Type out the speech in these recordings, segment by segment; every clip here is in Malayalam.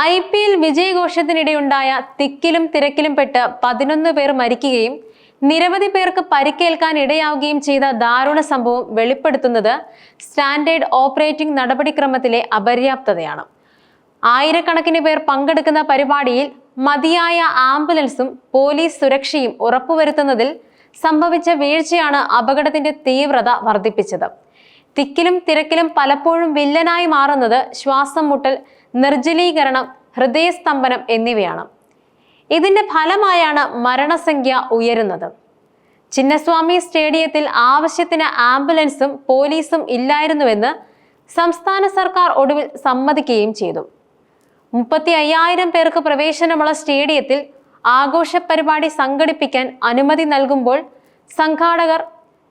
ഐ പി എൽ വിജയഘോഷത്തിനിടെയുണ്ടായ തിക്കിലും തിരക്കിലും പെട്ട് പതിനൊന്ന് പേർ മരിക്കുകയും നിരവധി പേർക്ക് പരിക്കേൽക്കാൻ ഇടയാവുകയും ചെയ്ത ദാരുണ സംഭവം വെളിപ്പെടുത്തുന്നത് സ്റ്റാൻഡേർഡ് ഓപ്പറേറ്റിംഗ് നടപടിക്രമത്തിലെ അപര്യാപ്തതയാണ്. ആയിരക്കണക്കിന് പേർ പങ്കെടുക്കുന്ന പരിപാടിയിൽ മതിയായ ആംബുലൻസും പോലീസ് സുരക്ഷയും ഉറപ്പുവരുത്തുന്നതിൽ സംഭവിച്ച വീഴ്ചയാണ് അപകടത്തിന്റെ തീവ്രത വർദ്ധിപ്പിച്ചത്. തിക്കിലും തിരക്കിലും പലപ്പോഴും വില്ലനായി മാറുന്നത് ശ്വാസം മുട്ടൽ നിർജലീകരണം ഹൃദയസ്തംഭനം എന്നിവയാണ്. ഇതിന്റെ ഫലമായാണ് മരണസംഖ്യ ഉയരുന്നത്. ചിന്നസ്വാമി സ്റ്റേഡിയത്തിൽ ആവശ്യത്തിന് ആംബുലൻസും പോലീസും ഇല്ലായിരുന്നുവെന്ന് സംസ്ഥാന സർക്കാർ ഒടുവിൽ സമ്മതിക്കുകയും ചെയ്തു. മുപ്പത്തി അയ്യായിരം പേർക്ക് പ്രവേശനമുള്ള സ്റ്റേഡിയത്തിൽ ആഘോഷ പരിപാടി സംഘടിപ്പിക്കാൻ അനുമതി നൽകുമ്പോൾ സംഘാടകർ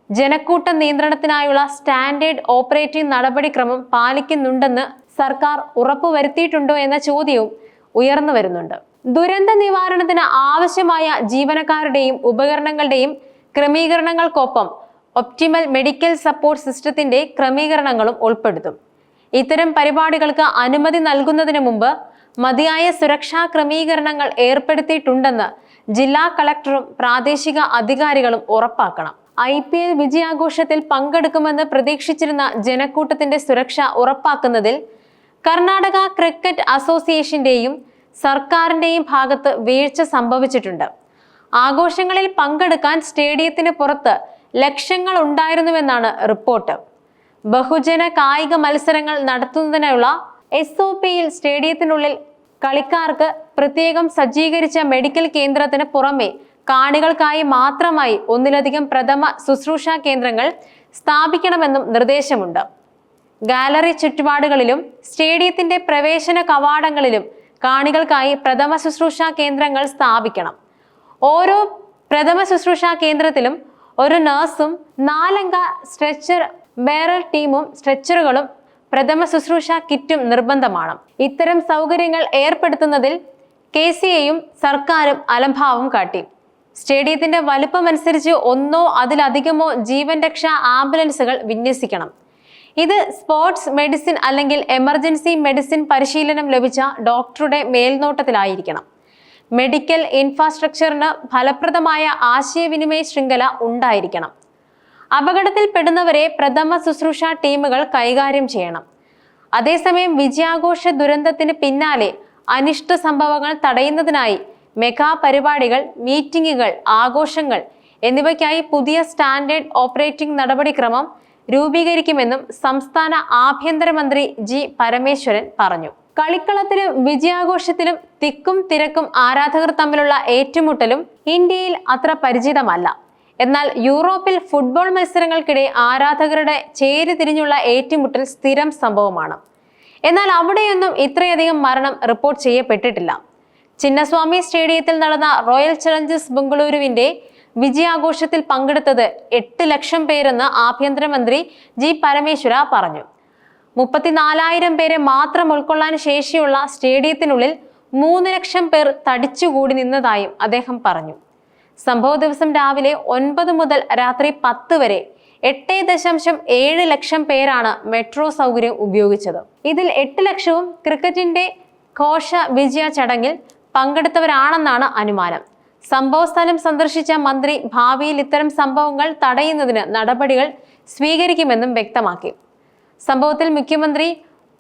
ജനക്കൂട്ട നിയന്ത്രണത്തിനായുള്ള സ്റ്റാൻഡേർഡ് ഓപ്പറേറ്റിംഗ് നടപടിക്രമം പാലിക്കുന്നുണ്ടെന്ന് സർക്കാർ ഉറപ്പുവരുത്തിയിട്ടുണ്ടോ എന്ന ചോദ്യവും ഉയർന്നു വരുന്നുണ്ട്. ദുരന്ത നിവാരണത്തിന് ആവശ്യമായ ജീവനക്കാരുടെയും ഉപകരണങ്ങളുടെയും ക്രമീകരണങ്ങൾക്കൊപ്പം ഒപ്റ്റിമൽ മെഡിക്കൽ സപ്പോർട്ട് സിസ്റ്റത്തിന്റെ ക്രമീകരണങ്ങളും ഉൾപ്പെടുത്തും. ഇത്തരം പരിപാടികൾക്ക് അനുമതി നൽകുന്നതിന് മുമ്പ് മതിയായ സുരക്ഷാ ക്രമീകരണങ്ങൾ ഏർപ്പെടുത്തിയിട്ടുണ്ടെന്ന് ജില്ലാ കളക്ടറും പ്രാദേശിക അധികാരികളും ഉറപ്പാക്കണം. ഐ പി എൽ വിജയാഘോഷത്തിൽ പങ്കെടുക്കുമെന്ന് പ്രതീക്ഷിച്ചിരുന്ന ജനക്കൂട്ടത്തിന്റെ സുരക്ഷ ഉറപ്പാക്കുന്നതിൽ കർണാടക ക്രിക്കറ്റ് അസോസിയേഷന്റെയും സർക്കാരിന്റെയും ഭാഗത്ത് വീഴ്ച സംഭവിച്ചിട്ടുണ്ട്. ആഘോഷങ്ങളിൽ പങ്കെടുക്കാൻ സ്റ്റേഡിയത്തിന് പുറത്ത് ലക്ഷങ്ങൾ ഉണ്ടായിരുന്നുവെന്നാണ് റിപ്പോർട്ട്. ബഹുജന കായിക മത്സരങ്ങൾ നടത്തുന്നതിനുള്ള എസ് ഒ പിയിൽ സ്റ്റേഡിയത്തിനുള്ളിൽ കളിക്കാർക്ക് പ്രത്യേകം സജ്ജീകരിച്ച മെഡിക്കൽ കേന്ദ്രത്തിന് പുറമെ കാണികൾക്കായി മാത്രമായി ഒന്നിലധികം പ്രഥമ ശുശ്രൂഷാ കേന്ദ്രങ്ങൾ സ്ഥാപിക്കണമെന്നും നിർദ്ദേശമുണ്ട്. ഗാലറി ചുറ്റുപാടുകളിലും സ്റ്റേഡിയത്തിന്റെ പ്രവേശന കവാടങ്ങളിലും കാണികൾക്കായി പ്രഥമ ശുശ്രൂഷ കേന്ദ്രങ്ങൾ സ്ഥാപിക്കണം. ഓരോ പ്രഥമ ശുശ്രൂഷ കേന്ദ്രത്തിലും ഒരു നഴ്സും നാലംഗ സ്ട്രെച്ചർ ബേറൽ ടീമും സ്ട്രെച്ചറുകളും പ്രഥമ ശുശ്രൂഷ കിറ്റും നിർബന്ധമാണ്. ഇത്തരം സൗകര്യങ്ങൾ ഏർപ്പെടുത്തുന്നതിൽ കെ സി എയും സർക്കാരും അലംഭാവം കാട്ടി. സ്റ്റേഡിയത്തിന്റെ വലുപ്പമനുസരിച്ച് ഒന്നോ അതിലധികമോ ജീവൻ രക്ഷാ ആംബുലൻസുകൾ വിന്യസിക്കണം. ഇത് സ്പോർട്സ് മെഡിസിൻ അല്ലെങ്കിൽ എമർജൻസി മെഡിസിൻ പരിശീലനം ലഭിച്ച ഡോക്ടറുടെ മേൽനോട്ടത്തിലായിരിക്കണം. മെഡിക്കൽ ഇൻഫ്രാസ്ട്രക്ചറിന് ഫലപ്രദമായ ആശയവിനിമയ ശൃംഖല ഉണ്ടായിരിക്കണം. അപകടത്തിൽപ്പെടുന്നവരെ പ്രഥമ ശുശ്രൂഷ ടീമുകൾ കൈകാര്യം ചെയ്യണം. അതേസമയം വിജയാഘോഷ ദുരന്തത്തിന് പിന്നാലെ അനിഷ്ട സംഭവങ്ങൾ തടയുന്നതിനായി മെഗാ പരിപാടികൾ മീറ്റിംഗുകൾ ആഘോഷങ്ങൾ എന്നിവയ്ക്കായി പുതിയ സ്റ്റാൻഡേർഡ് ഓപ്പറേറ്റിംഗ് നടപടിക്രമം രൂപീകരിക്കുമെന്നും സംസ്ഥാന ആഭ്യന്തരമന്ത്രി ജി പരമേശ്വരൻ പറഞ്ഞു. കളിക്കളത്തിലും വിജയാഘോഷത്തിലും തിക്കും തിരക്കും ആരാധകർ തമ്മിലുള്ള ഏറ്റുമുട്ടലും ഇന്ത്യയിൽ അത്ര പരിചിതമല്ല. എന്നാൽ യൂറോപ്പിൽ ഫുട്ബോൾ മത്സരങ്ങൾക്കിടെ ആരാധകരുടെ ചേരി തിരിഞ്ഞുള്ള ഏറ്റുമുട്ടൽ സ്ഥിരം സംഭവമാണ്. എന്നാൽ അവിടെയൊന്നും ഇത്രയധികം മരണം റിപ്പോർട്ട് ചെയ്യപ്പെട്ടിട്ടില്ല. ചിന്നസ്വാമി സ്റ്റേഡിയത്തിൽ നടന്ന റോയൽ ചലഞ്ചേഴ്സ് ബംഗളൂരുവിന്റെ വിജയാഘോഷത്തിൽ പങ്കെടുത്തത് എട്ട് ലക്ഷം പേരെന്ന് ആഭ്യന്തരമന്ത്രി ജി പരമേശ്വര പറഞ്ഞു. മുപ്പത്തിനാലായിരം പേരെ മാത്രം ഉൾക്കൊള്ളാൻ ശേഷിയുള്ള സ്റ്റേഡിയത്തിനുള്ളിൽ മൂന്ന് ലക്ഷം പേർ തടിച്ചുകൂടി നിന്നതായും അദ്ദേഹം പറഞ്ഞു. സംഭവ ദിവസം രാവിലെ ഒൻപത് മുതൽ രാത്രി പത്ത് വരെ എട്ട് ദശാംശം ഏഴ് ലക്ഷം പേരാണ് മെട്രോ സൗകര്യം ഉപയോഗിച്ചത്. ഇതിൽ എട്ട് ലക്ഷവും ക്രിക്കറ്റിന്റെ ഘോഷ വിജയ ചടങ്ങിൽ പങ്കെടുത്തവരാണെന്നാണ് അനുമാനം. സംഭവസ്ഥലം സന്ദർശിച്ച മന്ത്രി ഭാവിയിൽ ഇത്തരം സംഭവങ്ങൾ തടയുന്നതിന് നടപടികൾ സ്വീകരിക്കുമെന്നും വ്യക്തമാക്കി. സംഭവത്തിൽ മുഖ്യമന്ത്രി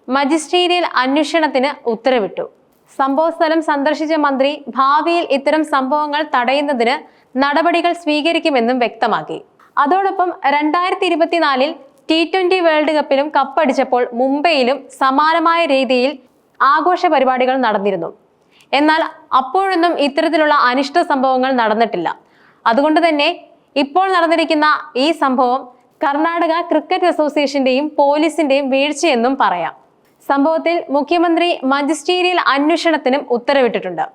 മജിസ്ട്രേറിയൽ അന്വേഷണത്തിന് ഉത്തരവിട്ടു. സംഭവസ്ഥലം സന്ദർശിച്ച മന്ത്രി ഭാവിയിൽ ഇത്തരം സംഭവങ്ങൾ തടയുന്നതിന് നടപടികൾ സ്വീകരിക്കുമെന്നും വ്യക്തമാക്കി. അതോടൊപ്പം രണ്ടായിരത്തി ഇരുപത്തിനാലിൽ ടി ട്വന്റി വേൾഡ് കപ്പിലും കപ്പടിച്ചപ്പോൾ മുംബൈയിലും സമാനമായ രീതിയിൽ ആഘോഷ പരിപാടികൾ നടന്നിരുന്നു. എന്നാൽ അപ്പോഴൊന്നും ഇത്തരത്തിലുള്ള അനിഷ്ട സംഭവങ്ങൾ നടന്നിട്ടില്ല. അതുകൊണ്ട് തന്നെ ഇപ്പോൾ നടന്നിരിക്കുന്ന ഈ സംഭവം കർണാടക ക്രിക്കറ്റ് അസോസിയേഷന്റെയും പോലീസിന്റെയും വീഴ്ചയെന്നും പറയാം. സംഭവത്തിൽ മുഖ്യമന്ത്രി മജിസ്റ്റീരിയൽ അന്വേഷണത്തിനും ഉത്തരവിട്ടിട്ടുണ്ട്.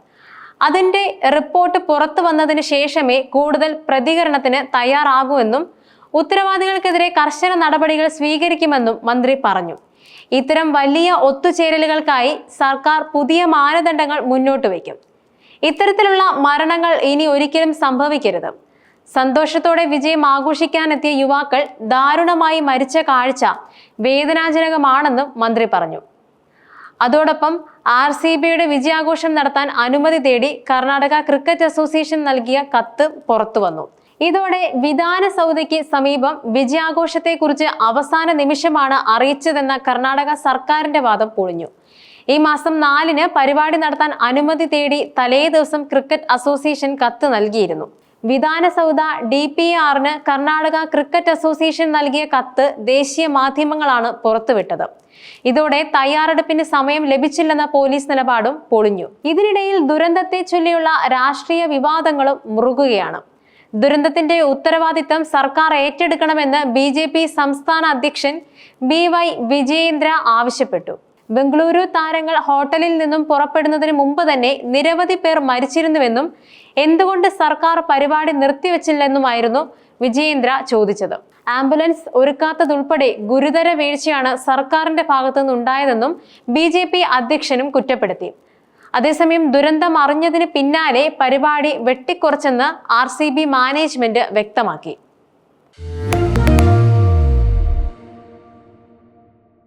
അതിന്റെ റിപ്പോർട്ട് പുറത്തു വന്നതിന് ശേഷമേ കൂടുതൽ പ്രതികരണത്തിന് തയ്യാറാകൂവെന്നും ഉത്തരവാദികൾക്കെതിരെ കർശന നടപടികൾ സ്വീകരിക്കുമെന്നും മന്ത്രി പറഞ്ഞു. ഇത്തരം വലിയ ഒത്തുചേരലുകൾക്കായി സർക്കാർ പുതിയ മാനദണ്ഡങ്ങൾ മുന്നോട്ട് വയ്ക്കും. ഇത്തരത്തിലുള്ള മരണങ്ങൾ ഇനി ഒരിക്കലും സംഭവിക്കരുത്. സന്തോഷത്തോടെ വിജയം ആഘോഷിക്കാനെത്തിയ യുവാക്കൾ ദാരുണമായി മരിച്ച കാഴ്ച വേദനാജനകമാണെന്നും മന്ത്രി പറഞ്ഞു. അതോടൊപ്പം ആർ സി ബിയുടെ വിജയാഘോഷം നടത്താൻ അനുമതി തേടി കർണാടക ക്രിക്കറ്റ് അസോസിയേഷൻ നൽകിയ കത്ത് പുറത്തുവന്നു. ഇതോടെ വിധാന സൗദയ്ക്ക് സമീപം വിജയാഘോഷത്തെക്കുറിച്ച് അവസാന നിമിഷമാണ് അറിയിച്ചതെന്ന കർണാടക സർക്കാരിന്റെ വാദം പൊളിഞ്ഞു. ഈ മാസം നാലിന് പരിപാടി നടത്താൻ അനുമതി തേടി തലേ ദിവസം ക്രിക്കറ്റ് അസോസിയേഷൻ കത്ത് നൽകിയിരുന്നു. വിധാന സൗദ ഡി പി ആറിന് കർണാടക ക്രിക്കറ്റ് അസോസിയേഷൻ നൽകിയ കത്ത് ദേശീയ മാധ്യമങ്ങളാണ് പുറത്തുവിട്ടത്. ഇതോടെ തയ്യാറെടുപ്പിന് സമയം ലഭിച്ചില്ലെന്ന പോലീസ് നിലപാടും പൊളിഞ്ഞു. ഇതിനിടയിൽ ദുരന്തത്തെ ചൊല്ലിയുള്ള രാഷ്ട്രീയ വിവാദങ്ങളും മുറുകുകയാണ്. ദുരന്തത്തിന്റെ ഉത്തരവാദിത്തം സർക്കാർ ഏറ്റെടുക്കണമെന്ന് ബി ജെ പി സംസ്ഥാന അധ്യക്ഷൻ ബി വൈ വിജയേന്ദ്ര ആവശ്യപ്പെട്ടു. ബംഗളൂരു താരങ്ങൾ ഹോട്ടലിൽ നിന്നും പുറപ്പെടുന്നതിന് മുമ്പ് തന്നെ നിരവധി പേർ മരിച്ചിരുന്നുവെന്നും എന്തുകൊണ്ട് സർക്കാർ പരിപാടി നിർത്തിവെച്ചില്ലെന്നുമായിരുന്നു വിജയേന്ദ്ര ചോദിച്ചത്. ആംബുലൻസ് ഒരുക്കാത്തതുൾപ്പെടെ ഗുരുതര വീഴ്ചയാണ് സർക്കാരിന്റെ ഭാഗത്തുനിന്നുണ്ടായതെന്നും ബി ജെ പി അധ്യക്ഷനും കുറ്റപ്പെടുത്തി. അതേസമയം ദുരന്തം അറിഞ്ഞതിന് പിന്നാലെ പരിപാടി വെട്ടിക്കുറച്ചെന്ന് ആർ മാനേജ്മെന്റ് വ്യക്തമാക്കി.